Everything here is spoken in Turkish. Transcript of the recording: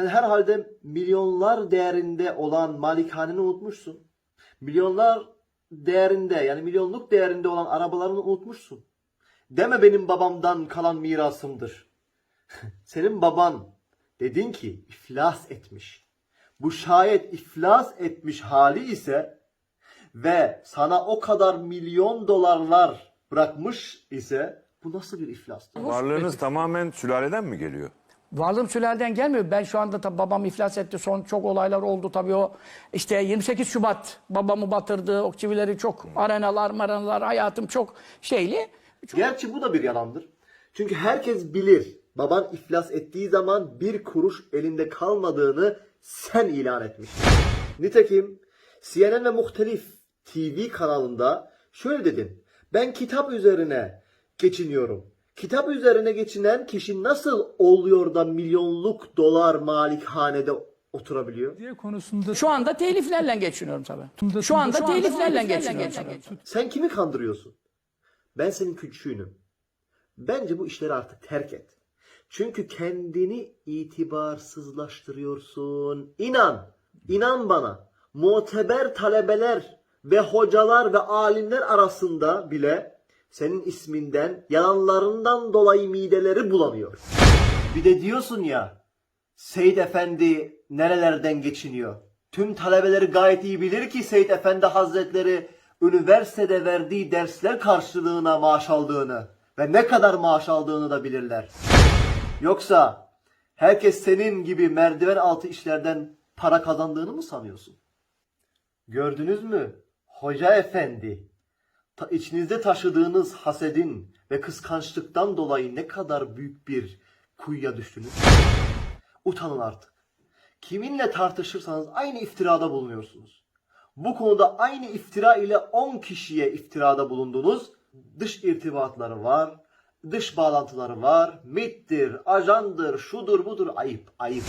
Sen herhalde milyonlar değerinde olan malikaneni unutmuşsun. Milyonlar değerinde yani milyonluk değerinde olan arabalarını unutmuşsun. Deme benim babamdan kalan mirasımdır. Senin baban dedin ki iflas etmiş. Bu şayet iflas etmiş hali ise ve sana o kadar milyon dolarlar bırakmış ise bu nasıl bir iflastır? Varlığınız tamamen sülaleden mi geliyor? Varlığım sülaleden gelmiyor. Ben şu anda tabii babam iflas etti. Son çok olaylar oldu tabii o. işte 28 Şubat babamı batırdı. O çivileri çok arenalar maranalar hayatım çok şeyli. Gerçi bu da bir yalandır. Çünkü herkes bilir baban iflas ettiği zaman bir kuruş elinde kalmadığını sen ilan etmiştin. Nitekim CNN ve muhtelif TV kanalında şöyle dedin. Ben kitap üzerine geçiniyorum. Kitap üzerine geçinen kişi nasıl oluyor da milyonluk dolar malikhanede oturabiliyor? diye konusunda Şu anda teliflerle geçiniyorum tabii. Şu anda teliflerle geçiniyorum tabii. Sen kimi kandırıyorsun? Ben senin küçüğünüm. Bence bu işleri artık terk et. Çünkü kendini itibarsızlaştırıyorsun. İnan, inan bana. Muteber talebeler ve hocalar ve alimler arasında bile senin isminden, yalanlarından dolayı mideleri bulanıyor. Bir de diyorsun ya, Seyit Efendi nerelerden geçiniyor? Tüm talebeleri gayet iyi bilir ki Seyit Efendi Hazretleri üniversitede verdiği dersler karşılığına maaş aldığını ve ne kadar maaş aldığını da bilirler. Yoksa herkes senin gibi merdiven altı işlerden para kazandığını mı sanıyorsun? Gördünüz mü? Hoca efendi, içinizde taşıdığınız hasedin ve kıskançlıktan dolayı ne kadar büyük bir kuyuya düştünüz. Utanın artık. Kiminle tartışırsanız aynı iftirada bulunuyorsunuz. Bu konuda aynı iftira ile 10 kişiye iftirada bulundunuz. Dış irtibatları var, dış bağlantıları var, MIT'tir, ajandır, şudur budur ayıp, ayıp.